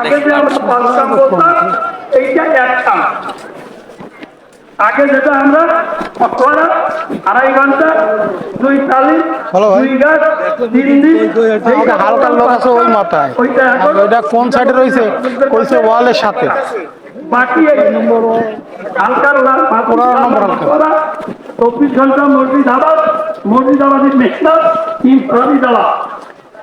আগে যে আমরা পাঁচ বলতাম এইটা এক আগে যেটা আমরা আড়াই ঘণ্টা দুই তালি দুই গাছ তিন দিন হালকা লোক আছে ওই মাথায়। ওইটা কোন সাইডে রয়েছে? কইছে ওয়ালের সাথে। বাকি হালকার লাল পনেরো নম্বর হালকা। চব্বিশ ঘণ্টা মসজিদ আবাদ মসজিদ আবাদের মেহনত তিন প্রতি দেওয়া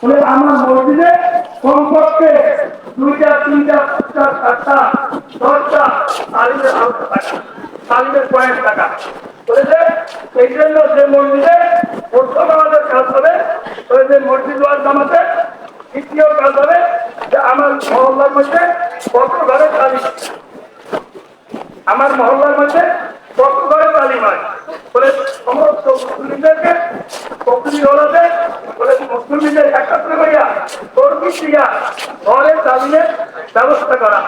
বলে আমার মসজিদে কমপক্ষে দুইটা, তিনটা, চারটা সাতটা দশটা তালিমের তালিমের পয়েন্ট টাকা বলেছে এই জন্য যে মসজিদে আমাদের কাজ হবে ওই যে মসজিদ ওয়াল জামাতে দ্বিতীয় কাজ হবে যে আমার মহল্লার মধ্যে কত ঘরে তালিম। আমার মহল্লার মধ্যে কত ঘরে তালিম হয়। বলে ঘরে ব্যবস্থা করা?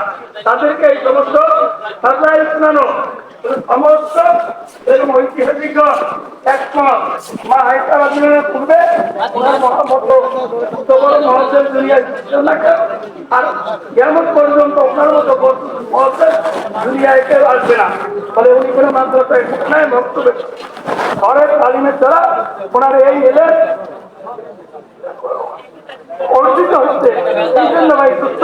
আর কেমন পর্যন্ত ওনার মতো মহসের দুনিয়ায় কেউ আসবে না ফলে উনি কোনো মাদ্রাসায় নাই বক্তব্য ঘরের তালিমের দ্বারা ওনার এই এলেন অর্জিত হচ্ছে। এই জন্য ভাই সুস্থ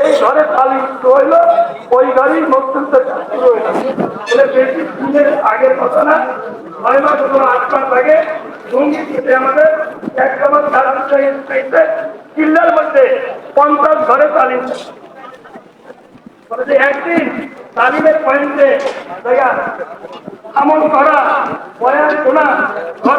এই ঘরে তালিম শুরু হইল ওই ঘরেই হইল বলে বেশি দিনের আগের কথা না মাস কোনো আট মাস আগে থেকে আমাদের এক কামার কিল্লার মধ্যে পঞ্চাশ ঘরে তালিম। একদিন তালিমের পয়েন্টে জায়গা আমল করা, বয়ান শোনা, ঘর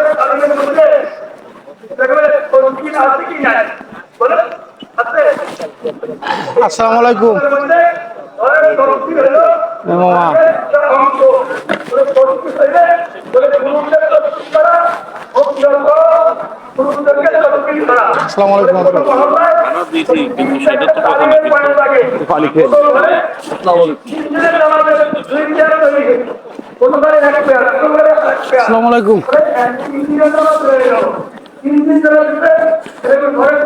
কোনদিন আছে কি নাই আসসালামু আলাইকুম আসসালামু আলাইকুম। আসসালামু আলাইকুম তিন দিন ধরে ঘরে এরকম ঘরের